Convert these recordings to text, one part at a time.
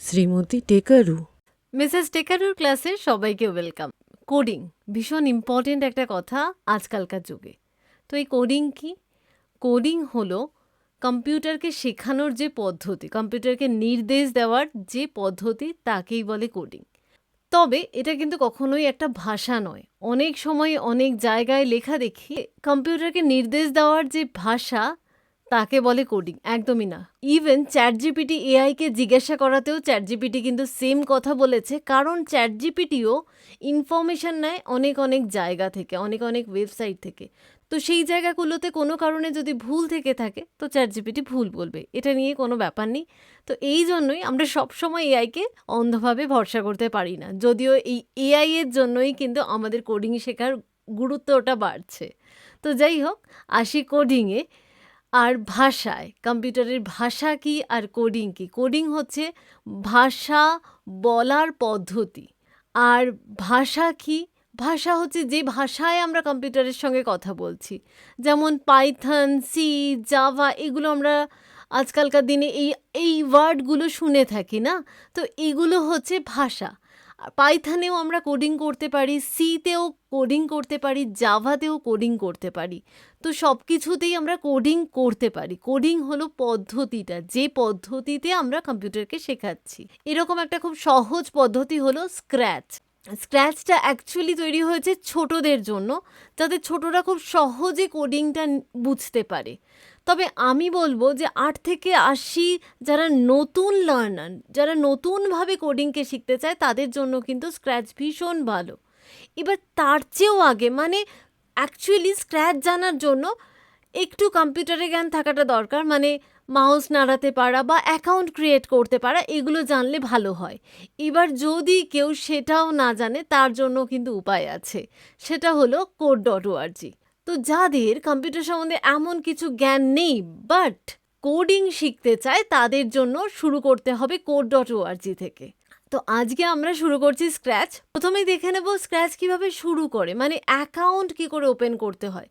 Shrimati টেকারু। Mrs টেকারুর ক্লাসে সবাইকে welcome. Coding, ভীষণ ইম্পর্টেন্ট একটা কথা আজকালকার যুগে। তো এই কোডিং কি? কোডিং হলো কম্পিউটারকে শেখানোর যে পদ্ধতি, কম্পিউটারকে নির্দেশ দেওয়ার যে পদ্ধতি তাকেই বলে কোডিং। তবে এটা কিন্তু কখনোই একটা ভাষা নয়। অনেক সময় অনেক জায়গায় লেখা দেখি, কম্পিউটারকে নির্দেশ দেওয়ার যে ভাষা তাকে বলে কোডিং একদমই না। ইভেন চ্যাট জিপিটি এআইকে জিজ্ঞাসা করাতেও চ্যাট জিপিটি কিন্তু সেম কথা বলেছে, কারণ চ্যাট জিপিটিও ইনফরমেশন নেয় অনেক অনেক জায়গা থেকে, অনেক অনেক ওয়েবসাইট থেকে। তো সেই জায়গাগুলোতে কোনো কারণে যদি ভুল থেকে থাকে, তো চ্যাট জিপিটি ভুল বলবে। এটা নিয়ে কোনো ব্যাপার নেই। তো এই জন্যই আমরা সবসময় এআইকে অন্ধভাবে ভরসা করতে পারি না। যদিও এই এআই এর জন্যই কিন্তু আমাদের কোডিং শেখার গুরুত্বটা বাড়ছে। তো যাই হোক, আসি কোডিংয়ে আর ভাষায়, কম্পিউটারের ভাষা কি আর কোডিং কি? কোডিং হচ্ছে ভাষা বলার পদ্ধতি। আর ভাষা কি? ভাষা হচ্ছে যে ভাষায় আমরা কম্পিউটারের সঙ্গে কথা বলছি। যেমন পাইথন সি জাভা এগুলো আমরা আজকালকার দিনে এই এই ওয়ার্ডগুলো শুনে থাকি, না? তো এগুলো হচ্ছে ভাষা। পাইথনেও আমরা কোডিং করতে পারি সিতেও কোডিং করতে পারি, জাভাতেও কোডিং করতে পারি। তো সব কিছুতেই আমরা কোডিং করতে পারি। কোডিং হলো পদ্ধতিটা, যে পদ্ধতিতে আমরা কম্পিউটারকে শেখাচ্ছি। এরকম একটা খুব সহজ পদ্ধতি হলো স্ক্র্যাচ স্ক্র্যাচটা অ্যাকচুয়ালি তৈরি হয়েছে ছোটদের জন্য, যাতে ছোটরা খুব সহজে কোডিংটা বুঝতে পারে। তবে আমি বলব যে আট থেকে আশি যারা নতুন লার্নার যারা নতুনভাবে কোডিংকে শিখতে চায়, তাদের জন্য কিন্তু স্ক্র্যাচ ভীষণ ভালো। এবার তার চেয়েও আগে মানে অ্যাকচুয়ালি স্ক্র্যাচ জানার জন্য একটু কম্পিউটারে জ্ঞান থাকাটা দরকার মানে মাউস নাড়াতে পারা বা অ্যাকাউন্ট ক্রিয়েট করতে পারা, এগুলো জানলে ভালো হয়। এবার যদি কেউ সেটাও না জানে, তার জন্য কিন্তু উপায় আছে। সেটা হলো কোড ডট ওআরজি তো যাদের কম্পিউটার সম্বন্ধে এমন কিছু জ্ঞান নেই বাট কোডিং শিখতে চায়, তাদের জন্য শুরু করতে হবে কোড ডট ওআরজি থেকে। তো আজকে আমরা শুরু করছি স্ক্র্যাচ প্রথমেই দেখে নেব স্ক্র্যাচ কীভাবে শুরু করে মানে অ্যাকাউন্ট কি করে ওপেন করতে হয়।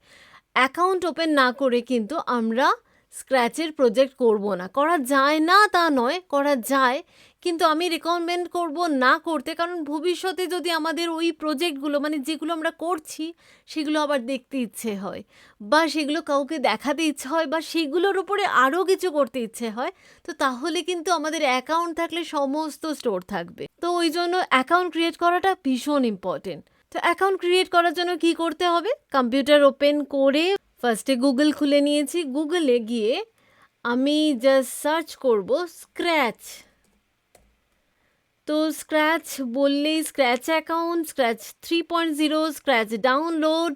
অ্যাকাউন্ট ওপেন না করে কিন্তু আমরা স্ক্র্যাচের প্রজেক্ট করব না। করা যায় না তা নয়, করা যায়, কিন্তু আমি রেকমেন্ড করব না করতে, কারণ ভবিষ্যতে যদি আমাদের ওই প্রজেক্টগুলো মানে যেগুলো আমরা করছি, সেগুলো আবার দেখতে ইচ্ছে হয় বা সেগুলো কাউকে দেখাতে ইচ্ছে হয় বা সেগুলোর উপরে আরও কিছু করতে ইচ্ছে হয়, তো তাহলে কিন্তু আমাদের অ্যাকাউন্ট থাকলে সমস্ত স্টোর থাকবে। তো ওই জন্য অ্যাকাউন্ট ক্রিয়েট করাটা ভীষণ ইম্পর্টেন্ট তো অ্যাকাউন্ট ক্রিয়েট করার জন্য কি করতে হবে? কম্পিউটার ওপেন করে ফার্স্টে গুগল খুলে নিয়েছি। গুগলে গিয়ে আমি জাস্ট সার্চ করব স্ক্র্যাচ তো স্ক্র্যাচ বললেই scratch account scratch three point zero scratch download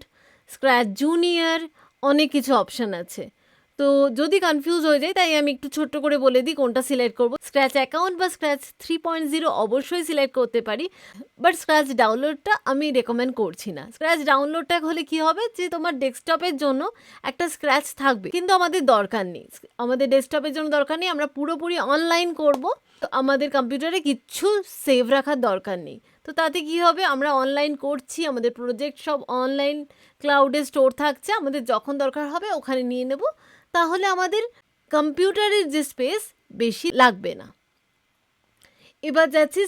scratch junior অনেক কিছু অপশান আছে। তো যদি কনফিউজ হয়ে যায়, তাই আমি একটু ছোট্ট করে বলে দিই কোনটা সিলেক্ট করব। স্ক্র্যাচ অ্যাকাউন্ট বা স্ক্র্যাচ থ্রি পয়েন্ট জিরো অবশ্যই সিলেক্ট করতে পারি বাট স্ক্র্যাচ ডাউনলোডটা আমি রেকমেন্ড করছি না। স্ক্র্যাচ ডাউনলোডটা হলে কি হবে যে, তোমার ডেস্কটপের জন্য একটা স্ক্র্যাচ থাকবে, কিন্তু আমাদের দরকার নেই। আমাদের ডেস্কটপের জন্য দরকার নেই, আমরা পুরোপুরি অনলাইন করব, তো আমাদের কম্পিউটারে কিচ্ছু সেভ রাখার দরকার নেই। তো তাতে কি হবে? আমরা অনলাইন করছি, আমাদের প্রজেক্ট সব অনলাইন ক্লাউডে স্টোর থাকছে, আমাদের যখন দরকার হবে ওখানে নিয়ে নেব। তাহলে আমাদের কম্পিউটারের যে স্পেস বেশি লাগবে না। এবার যাচ্ছি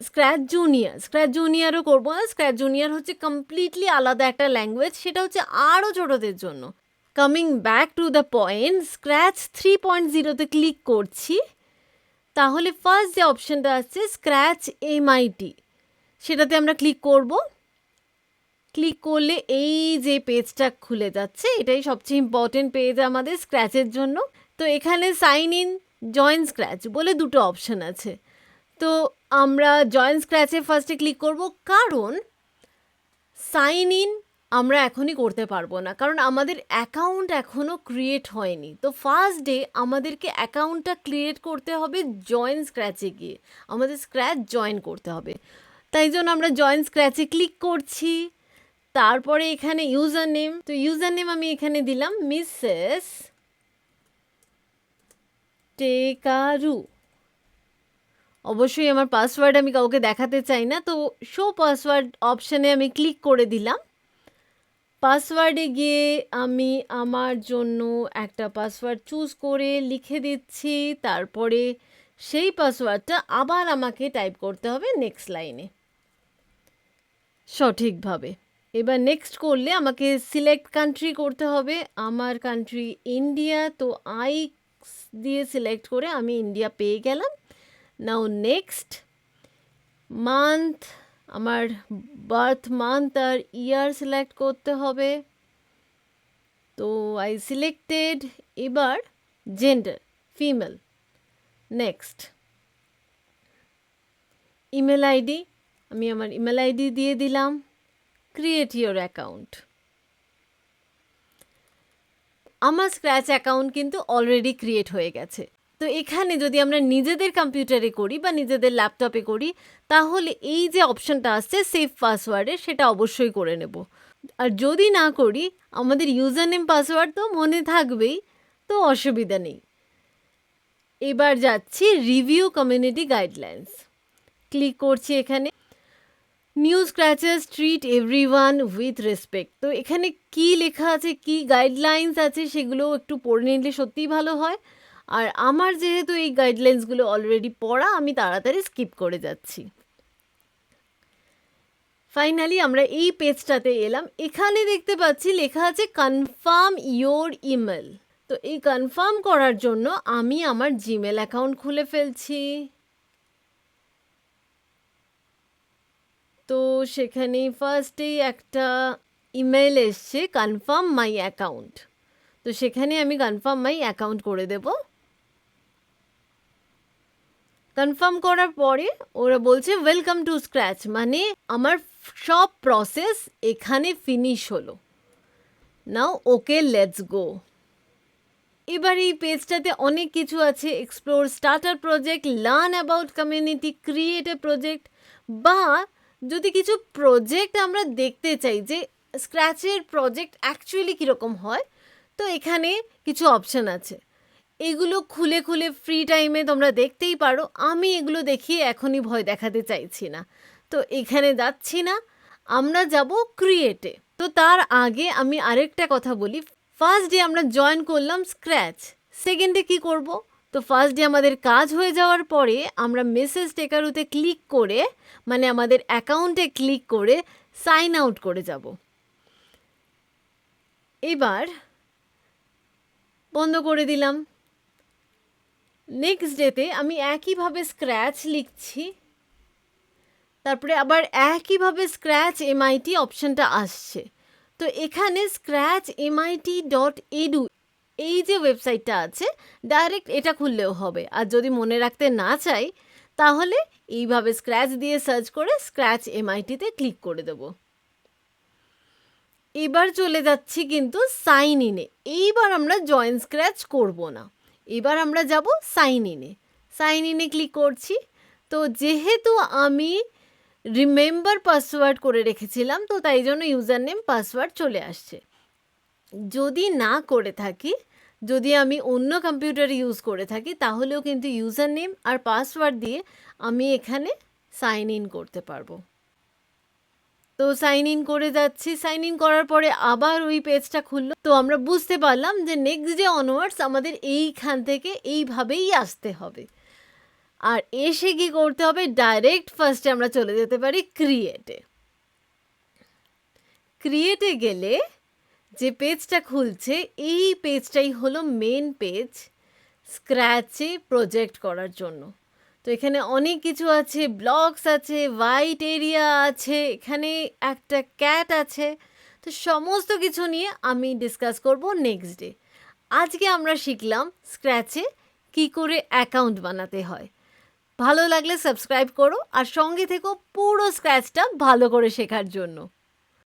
স্ক্র্যাচ জুনিয়র স্ক্র্যাচ জুনিয়রও করব না। স্ক্র্যাচ জুনিয়র হচ্ছে কমপ্লিটলি আলাদা একটা ল্যাঙ্গুয়েজ সেটা হচ্ছে আরও ছোটোদের জন্য। Coming back to the point scratch three point জিরোতে ক্লিক করছি। তাহলে ফার্স্ট যে অপশানটা আসছে স্ক্র্যাচ এমআইটি সেটাতে আমরা ক্লিক করব। ক্লিক করলে এই যে পেজটা খুলে যাচ্ছে, এটাই সবচেয়ে ইম্পর্টেন্ট পেজ আমাদের স্ক্র্যাচের জন্য। তো এখানে সাইন ইন জয়েন স্ক্র্যাচ বলে দুটো অপশান আছে। তো আমরা জয়েন স্ক্র্যাচে ফার্স্টে ক্লিক করব কারণ সাইন ইন আমরা এখনই করতে পারব না। কারণ আমাদের অ্যাকাউন্ট এখনও ক্রিয়েট হয়নি। তো ফার্স্ট ডে আমাদেরকে অ্যাকাউন্টটা ক্রিয়েট করতে হবে জয়েন স্ক্র্যাচে গিয়ে। আমাদের স্ক্র্যাচ জয়েন করতে হবে। তাই জন্য আমরা জয়েন্ট স্ক্র্যাচে ক্লিক করছি। তারপরে এখানে ইউজার নেম তো ইউজার নেম আমি এখানে দিলাম মিসেস টেকারু। অবশ্যই আমার পাসওয়ার্ড আমি কাউকে দেখাতে চাই না, তো শো পাসওয়ার্ড অপশানে আমি ক্লিক করে দিলাম। পাসওয়ার্ডে গিয়ে আমি আমার জন্য একটা পাসওয়ার্ড চুজ করে লিখে দিচ্ছি, তারপরে সেই পাসওয়ার্ডটা আবার আমাকে টাইপ করতে হবে নেক্সট লাইনে সঠিকভাবে। এবার নেক্সট করলে আমাকে সিলেক্ট কান্ট্রি করতে হবে। আমার কান্ট্রি ইন্ডিয়া তো আই দিয়ে সিলেক্ট করে আমি ইন্ডিয়া পেয়ে গেলাম। নাও নেক্সট মান্থ আমার বার্থ মান্থ আর ইয়ার সিলেক্ট করতে হবে। তো আই সিলেক্টেড এবার gender female next email ID আমি আমার ইমেল আইডি দিয়ে দিলাম ক্রিয়েট ইয়োর অ্যাকাউন্ট আমার স্ক্র্যাচ অ্যাকাউন্ট কিন্তু অলরেডি ক্রিয়েট হয়ে গেছে। তো এখানে যদি আমরা নিজেদের কম্পিউটারে করি বা নিজেদের ল্যাপটপে করি, তাহলে এই যে অপশনটা আসছে সেভ পাসওয়ার্ডে সেটা অবশ্যই করে নেব। আর যদি না করি, আমাদের ইউজার নেম পাসওয়ার্ড তো মনে থাকবেই, তো অসুবিধা নেই। এবার যাচ্ছি রিভিউ কমিউনিটি গাইডলাইন্স ক্লিক করছি এখানে। New scratchers treat every one with respect তো এখানে কি লেখা আছে, কি গাইডলাইন্স আছে সেগুলো একটু পড়ে নিলে সত্যিই ভালো হয়। আর আমার যেহেতু এই গাইডলাইন্সগুলো অলরেডি পড়া, আমি তাড়াতাড়ি স্কিপ করে যাচ্ছি। ফাইনালি আমরা এই পেজটাতে এলাম। এখানে দেখতে পাচ্ছি লেখা আছে কনফার্ম ইয়োর ইমেল তো এই কনফার্ম করার জন্য আমি আমার জিমেল অ্যাকাউন্ট খুলে ফেলছি। তো সেখানে ফার্স্টেই একটা ইমেল এসছে, কনফার্ম মাই অ্যাকাউন্ট। তো সেখানে আমি কনফার্ম মাই অ্যাকাউন্ট করে দেব। কনফার্ম করার পরে ওরা বলছে ওয়েলকাম টু স্ক্র্যাচ মানে আমার সব প্রসেস এখানে ফিনিশ হলো। নাও ওকে লেটস গো এবার এই পেজটাতে অনেক কিছু আছে। Explore starter project learn about community create a project বা যদি কিছু প্রজেক্ট আমরা দেখতে চাই যে স্ক্র্যাচের প্রজেক্ট অ্যাকচুয়ালি কীরকম হয়, তো এখানে কিছু অপশান আছে। এগুলো খুলে খুলে ফ্রি টাইমে তোমরা দেখতেই পারো। আমি এগুলো দেখিয়ে এখনই ভয় দেখাতে চাইছি না। তো এখানে যাচ্ছি না। আমরা যাব ক্রিয়েটে তো তার আগে আমি আরেকটা কথা বলি। ফার্স্ট ডে আমরা জয়েন করলাম স্ক্র্যাচ সেকেন্ডে কি করব? তো ফার্স্ট ডে আমাদের কাজ হয়ে যাওয়ার পরে আমরা মেসেজ টেকারুতে ক্লিক করে মানে আমাদের অ্যাকাউন্টে ক্লিক করে সাইন আউট করে যাব। এবার বন্ধ করে দিলাম। নেক্সট ডেতে আমি একইভাবে স্ক্র্যাচ লিখছি। তারপরে আবার একইভাবে স্ক্র্যাচ এমআইটি অপশানটা আসছে। তো এখানে স্ক্র্যাচ এমআইটি ডট এডু এই যে ওয়েবসাইটটা আছে ডাইরেক্ট এটা খুললেও হবে। আর যদি মনে রাখতে না চাই, তাহলে এইভাবে স্ক্র্যাচ দিয়ে সার্চ করে স্ক্র্যাচ এমআইটিতে ক্লিক করে দেব। এবার চলে যাচ্ছি কিন্তু সাইন ইনে এইবার আমরা জয়েন স্ক্র্যাচ করব না। এবার আমরা যাব সাইন ইনে সাইন ইনে ক্লিক করছি। তো যেহেতু আমি রিমেম্বার পাসওয়ার্ড করে রেখেছিলাম, তো তাই জন্য ইউজার নেম পাসওয়ার্ড চলে আসছে। যদি না করে থাকি যদি আমি অন্য কম্পিউটার ইউজ করে থাকি, তাহলেও কিন্তু ইউজার নেম আর পাসওয়ার্ড দিয়ে আমি এখানে সাইন ইন করতে পারব। তো সাইন ইন করে যাচ্ছি। সাইন ইন করার পরে আবার ওই পেজটা খুললো। তো আমরা বুঝতে পারলাম যে নেক্সট ডে অনওয়ার্ডস আমাদের এইখান থেকে এইভাবেই আসতে হবে। আর এসে কি করতে হবে? ডাইরেক্ট ফার্স্টে আমরা চলে যেতে পারি ক্রিয়েটে ক্রিয়েটে গেলে যে পেজটা খুলছে, এই পেজটাই হলো মেন পেজ স্ক্র্যাচে প্রজেক্ট করার জন্য। তো এখানে অনেক কিছু আছে ব্লগস আছে হোয়াইট এরিয়া আছে, এখানে একটা ক্যাট আছে। তো সমস্ত কিছু নিয়ে আমি ডিসকাস করব নেক্সট ডে আজকে আমরা শিখলাম স্ক্র্যাচে কি করে অ্যাকাউন্ট বানাতে হয়। ভালো লাগলে সাবস্ক্রাইব করো আর সঙ্গে থেকো পুরো স্ক্র্যাচটা ভালো করে শেখার জন্য।